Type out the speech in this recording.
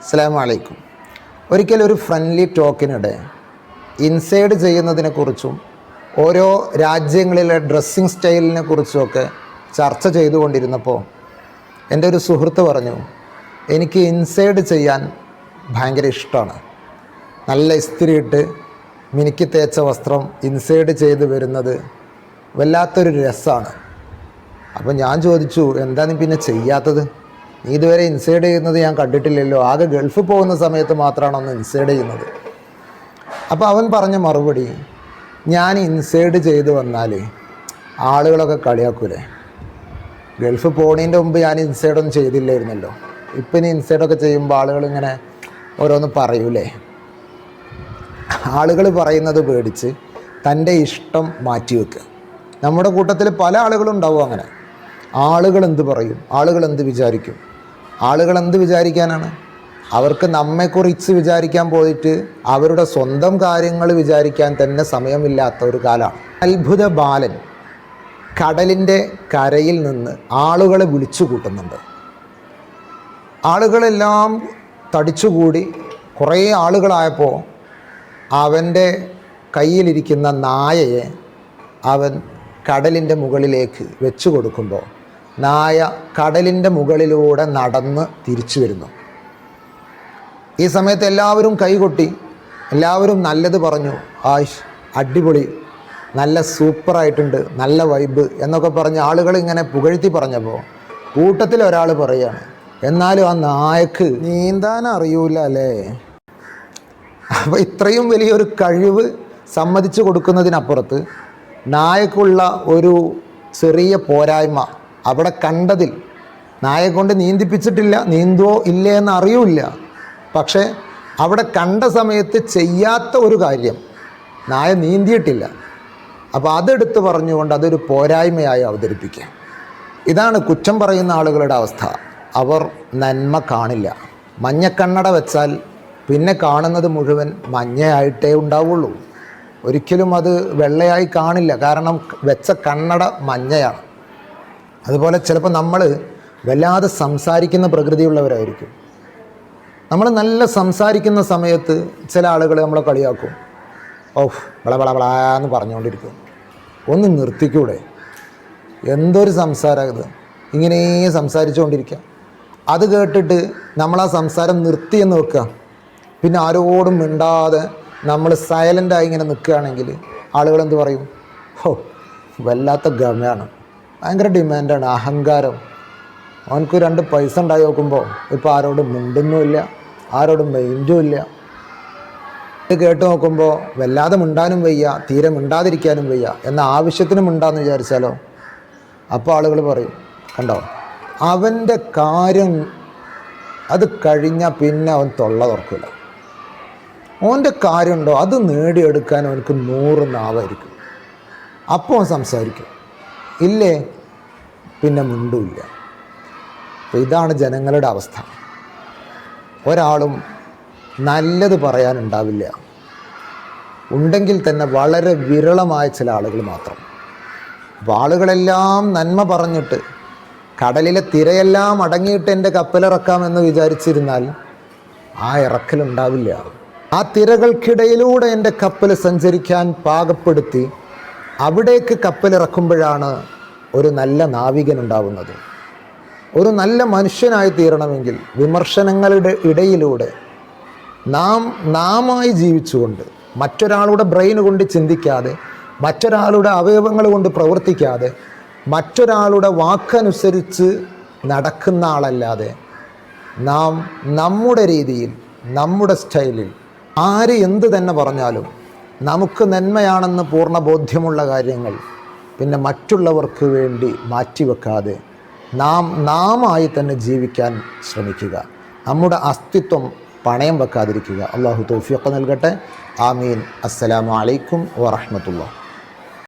അസ്സാം വലൈക്കും ഒരിക്കൽ ഒരു ഫ്രണ്ട്ലി ടോക്കിനിടെ ഇൻസൈഡ് ചെയ്യുന്നതിനെക്കുറിച്ചും ഓരോ രാജ്യങ്ങളിലെ ഡ്രസ്സിങ് സ്റ്റൈലിനെ കുറിച്ചുമൊക്കെ ചർച്ച ചെയ്തുകൊണ്ടിരുന്നപ്പോൾ എന്റെ ഒരു സുഹൃത്ത് പറഞ്ഞു എനിക്ക് ഇൻസൈഡ് ചെയ്യാൻ ഭയങ്കര ഇഷ്ടമാണ് നല്ല ഇസ്തിരിയിട്ട് മിനുക്കി തേച്ച വസ്ത്രം ഇൻസൈഡ് ചെയ്ത് വരുന്നത് വല്ലാത്തൊരു രസമാണ് അപ്പോൾ ഞാൻ ചോദിച്ചു എന്താ നീ പിന്നെ ചെയ്യാത്തത്? നീ ഇതുവരെ ഇൻസൈഡ് ചെയ്യുന്നത് ഞാൻ കണ്ടിട്ടില്ലല്ലോ. ആകെ ഗൾഫ് പോകുന്ന സമയത്ത് മാത്രമാണ് ഒന്ന് ഇൻസൈഡ് ചെയ്യുന്നത്. അപ്പോൾ അവൻ പറഞ്ഞ മറുപടി ഞാൻ ഇൻസൈഡ് ചെയ്ത് വന്നാൽ ആളുകളൊക്കെ കളിയാക്കൂലേ? ഗൾഫ് പോണതിന്റെ മുമ്പ് ഞാൻ ഇൻസൈഡൊന്നും ചെയ്തില്ലായിരുന്നല്ലോ. ഇപ്പം ഇനി ഇൻസൈഡൊക്കെ ചെയ്യുമ്പോൾ ആളുകളിങ്ങനെ ഓരോന്ന് പറയൂലേ? ആളുകൾ പറയുന്നത് പേടിച്ച് തന്റെ ഇഷ്ടം മാറ്റിവെക്കുക നമ്മുടെ കൂട്ടത്തിൽ പല ആളുകളും ഉണ്ടാവും അങ്ങനെ. ആളുകൾ എന്ത് പറയും? ആളുകൾ എന്ത് വിചാരിക്കും? ആളുകൾ എന്ത് വിചാരിക്കാനാണ്? അവർക്ക് നമ്മെക്കുറിച്ച് വിചാരിക്കാൻ പോയിട്ട് അവരുടെ സ്വന്തം കാര്യങ്ങൾ വിചാരിക്കാൻ തന്നെ സമയമില്ലാത്ത ഒരു കാലമാണ്. അത്ഭുത ബാലൻ കടലിന്റെ കരയിൽ നിന്ന് ആളുകളെ വിളിച്ചു കൂട്ടുന്നുണ്ട്. ആളുകളെല്ലാം തടിച്ചുകൂടി കുറേ ആളുകളായപ്പോൾ അവന്റെ കയ്യിലിരിക്കുന്ന നായയെ അവൻ കടലിന്റെ മുകളിലേക്ക് വെച്ചു കൊടുക്കുമ്പോൾ നായ കടലിന്റെ മുകളിലൂടെ നടന്ന് തിരിച്ചു വരുന്നു. ഈ സമയത്ത് എല്ലാവരും കൈകൊട്ടി എല്ലാവരും നല്ലത് പറഞ്ഞു. ആയിഷ് അടിപൊളി നല്ല സൂപ്പറായിട്ടുണ്ട് നല്ല വൈബ് എന്നൊക്കെ പറഞ്ഞ് ആളുകൾ ഇങ്ങനെ പുകഴ്ത്തി പറഞ്ഞപ്പോൾ കൂട്ടത്തിൽ ഒരാൾ പറയുകയാണ് എന്നാലും ആ നായക്ക് നീന്താൻ അറിയൂല അല്ലേ? അപ്പോൾ ഇത്രയും വലിയൊരു കഴിവ് സമ്മതിച്ചു കൊടുക്കുന്നതിനപ്പുറത്ത് നായക്കുള്ള ഒരു ചെറിയ പോരായ്മ അവിടെ കണ്ടതിൽ നായ കൊണ്ട് നീന്തിപ്പിച്ചിട്ടില്ല നീന്തുവോ ഇല്ലേ എന്ന് അറിയില്ല. പക്ഷേ അവിടെ കണ്ട സമയത്ത് ചെയ്യാത്ത ഒരു കാര്യം നായ നീന്തിയിട്ടില്ല. അപ്പോൾ അതെടുത്ത് പറഞ്ഞുകൊണ്ട് അതൊരു പോരായ്മയായി അവതരിപ്പിക്കുക. ഇതാണ് കുറ്റം പറയുന്ന ആളുകളുടെ അവസ്ഥ. അവർ നന്മ കാണില്ല. മഞ്ഞക്കണ്ണട വെച്ചാൽ പിന്നെ കാണുന്നത് മുഴുവൻ മഞ്ഞയായിട്ടേ ഉണ്ടാവുള്ളൂ. ഒരിക്കലും അത് വെള്ളയായി കാണില്ല. കാരണം വെച്ച കണ്ണട മഞ്ഞയാണ്. അതുപോലെ ചിലപ്പോൾ നമ്മൾ വല്ലാതെ സംസാരിക്കുന്ന പ്രകൃതിയുള്ളവരായിരിക്കും. നമ്മൾ നല്ല സംസാരിക്കുന്ന സമയത്ത് ചില ആളുകൾ നമ്മളെ കളിയാക്കും. ഓഫ് വള വള വളാന്ന് പറഞ്ഞുകൊണ്ടിരിക്കും. ഒന്ന് നിർത്തിക്കൂടെ? എന്തൊരു സംസാരം ഇങ്ങനെ സംസാരിച്ചുകൊണ്ടിരിക്കുക അത് കേട്ടിട്ട് നമ്മൾ ആ സംസാരം നിർത്തിയെന്ന് വെക്കുക. പിന്നെ ആരോടും മിണ്ടാതെ നമ്മൾ സൈലന്റായി ഇങ്ങനെ നിൽക്കുകയാണെങ്കിൽ ആളുകൾ എന്ത് പറയും? ഓ വല്ലാത്ത ഗമയാണ്. ഭയങ്കര ഡിമാൻഡാണ് അഹങ്കാരം. അവനക്ക് രണ്ട് പൈസ ഉണ്ടായി നോക്കുമ്പോൾ ഇപ്പോൾ ആരോടും മിണ്ടുന്നുമില്ല ആരോടും മൈൻഡും ഇല്ല. ഇത് കേട്ട് നോക്കുമ്പോൾ വല്ലാതെ മിണ്ടാനും വയ്യ. തീരെ മിണ്ടാതിരിക്കാനും വയ്യ. എന്ന ആവശ്യത്തിന് മിണ്ടാന്ന് വിചാരിച്ചാലോ? അപ്പോൾ ആളുകൾ പറയും കണ്ടോ? അവന്റെ കാര്യം അത് കഴിഞ്ഞാൽ പിന്നെ അവൻ തൊള്ള തുറക്കില്ല ഓന്റെ കാര്യമുണ്ടോ? അത് നേടിയെടുക്കാൻ അവനക്ക് നൂറ് നാവായിരിക്കും. അപ്പോൾ അവൻ സംസാരിക്കും. ഇല്ലേ? പിന്നെ മുണ്ടുമില്ല അപ്പോൾ ഇതാണ് ജനങ്ങളുടെ അവസ്ഥ. ഒരാളും നല്ലത് പറയാനുണ്ടാവില്ല. ഉണ്ടെങ്കിൽ തന്നെ വളരെ വിരളമായ ചില ആളുകൾ മാത്രം. അപ്പോൾ ആളുകളെല്ലാം നന്മ പറഞ്ഞിട്ട് കടലിലെ തിരയെല്ലാം അടങ്ങിയിട്ട് എന്റെ കപ്പലിറക്കാമെന്ന് വിചാരിച്ചിരുന്നാൽ ആ ഇറക്കലുണ്ടാവില്ല. ആ തിരകൾക്കിടയിലൂടെ എന്റെ കപ്പൽ സഞ്ചരിക്കാൻ പാകപ്പെടുത്തി അവിടേക്ക് കപ്പലിറക്കുമ്പോഴാണ് ഒരു നല്ല നാവികൻ ഉണ്ടാവുന്നത് ഒരു നല്ല മനുഷ്യനായി തീരണമെങ്കിൽ വിമർശനങ്ങളുടെ ഇടയിലൂടെ നാം നാമായി ജീവിച്ചുകൊണ്ട് മറ്റൊരാളുടെ ബ്രെയിൻ കൊണ്ട് ചിന്തിക്കാതെ മറ്റൊരാളുടെ അവയവങ്ങൾ കൊണ്ട് പ്രവർത്തിക്കാതെ മറ്റൊരാളുടെ വാക്കനുസരിച്ച് നടക്കുന്ന ആളല്ലാതെ നാം നമ്മുടെ രീതിയിൽ നമ്മുടെ സ്റ്റൈലിൽ ആര് എന്ത് തന്നെ പറഞ്ഞാലും നമുക്ക് നന്മയാണെന്ന് പൂർണ ബോധ്യമുള്ള കാര്യങ്ങൾ പിന്നെ മറ്റുള്ളവർക്ക് വേണ്ടി മാറ്റിവെക്കാതെ നാം നാമായി തന്നെ ജീവിക്കാൻ ശ്രമിക്കുക. നമ്മുടെ അസ്തിത്വം പണയം വെക്കാതിരിക്കുക. അള്ളാഹു തോഫിയൊക്കെ നൽകട്ടെ. ആമീൻ. അസ്സലാമലൈക്കും അലൈക്കും വറഹ്മത്തുള്ളാഹി.